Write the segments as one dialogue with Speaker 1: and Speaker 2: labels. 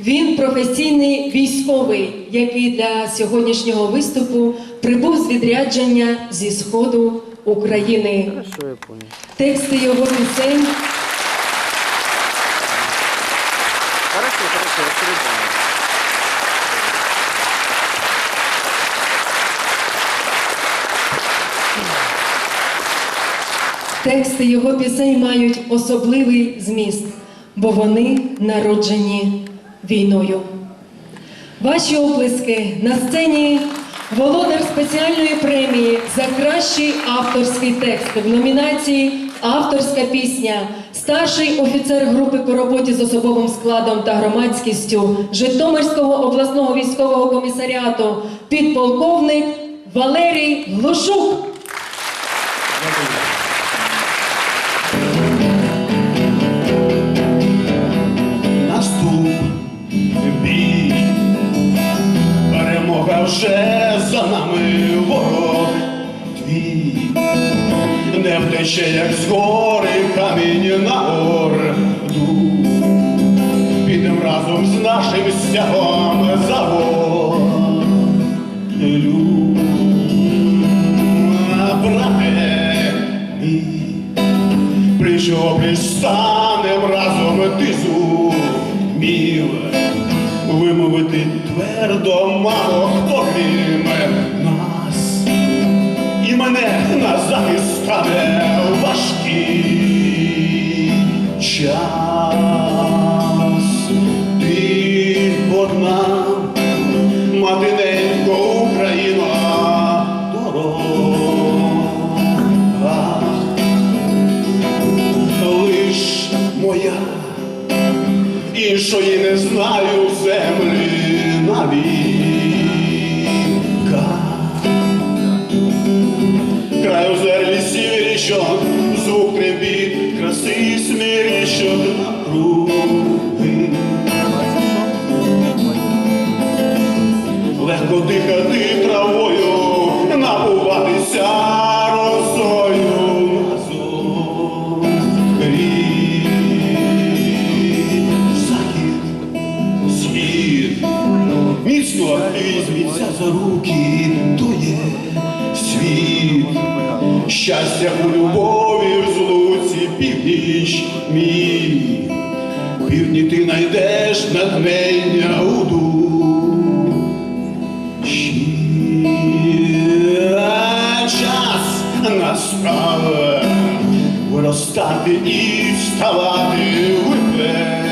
Speaker 1: Він професійний військовий, який для сьогоднішнього виступу прибув з відрядження зі сходу України. Тексти його пісень. Тексти його пісень мають особливий зміст, бо вони народжені війною. Ваші оплески на сцені володар спеціальної премії за кращий авторський текст в номінації Авторська пісня, старший офіцер групи по роботі з особовим складом та громадськістю Житомирського обласного військового комісаріату, підполковник Валерій Глушук.
Speaker 2: Перемога вже за нами ворог твій, не втече, як з гори камінь на орду. Підем разом з нашим стягом за волю. Брате мій, Плечо пристанем разом ти зумів вимовити твердо, мамо, хто крім нас, і мене на захист стане важкий час. Ти одна, матиненько Україна, дорога. Лиш моя, іншої не знаю землі навіка. Край озер лісів річок, звук трибіт, краси і смірічок навкруги. Легко дихати травою, напуватися за руки, то є світ. Щастя у любові в злуці північ мій. Півдні ти найдеш натхнення у душі. Час настав виростати і вставати випекав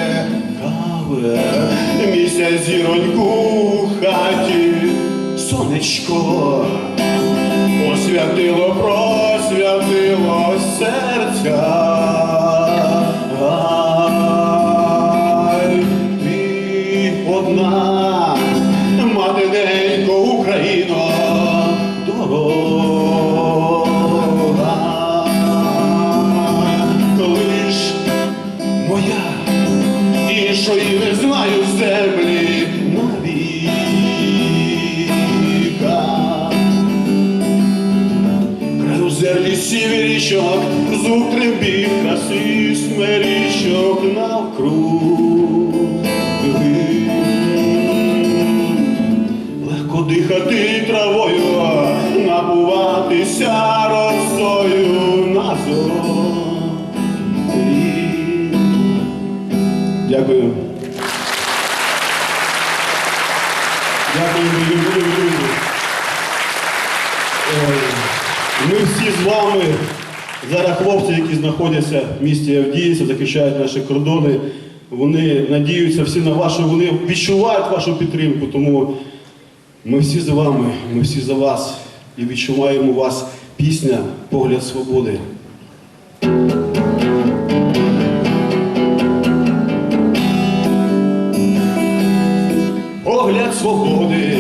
Speaker 2: місяць зіроньку в хаті, сонечко освятило, просвятило серця. Край озер лісів і річок, звук трембіт, краси смерічок навкруги. Легко дихати травою, напуватися росою на зорі. Дякую. Дякую, Ми всі з вами, зараз хлопці, які знаходяться в місті Авдіївці, захищають наші кордони, вони надіються всі на вашу, вони відчувають вашу підтримку, тому ми всі з вами, ми всі за вас і відчуваємо у вас пісня Погляд свободи. Погляд свободи,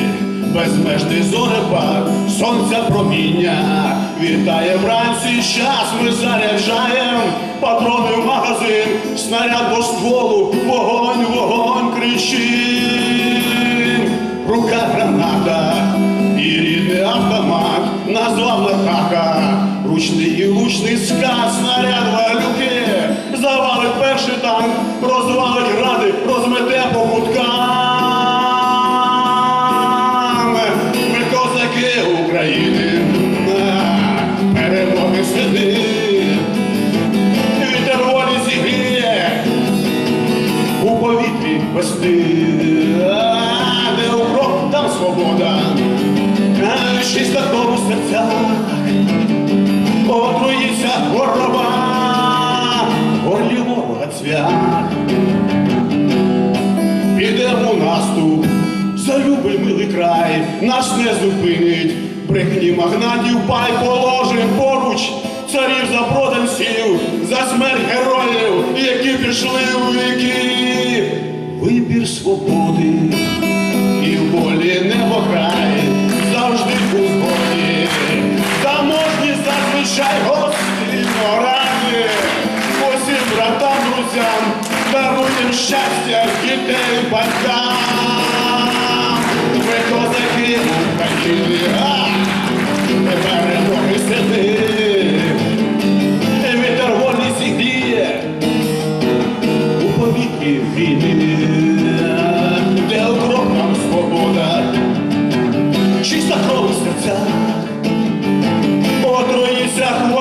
Speaker 2: безмежний зорепад, сонця проміння, вітає вранці час, ми заряджаєм, патрони в магазин, снаряд по стволу, вогонь, вогонь кричим, рука граната і рідний автомат назвав лихака, ручний і лучний сказ, снаряд валюки, вести, А, укроп, там свобода, А, чиста тому серцях, отруїться горова, горлі ворога цвях. Підемо наступ, за любий милий край, нас не зупинить, брехні магнатів пай положим поруч, царів запроданців, за смерть героїв, які пішли у віки. Свободи і в волі небокрай, завжди в згоді, заможні зазвичай гості моралі, усім братам, друзям, даруєм щастя, дітей, батькам. на крові серця, отруївся.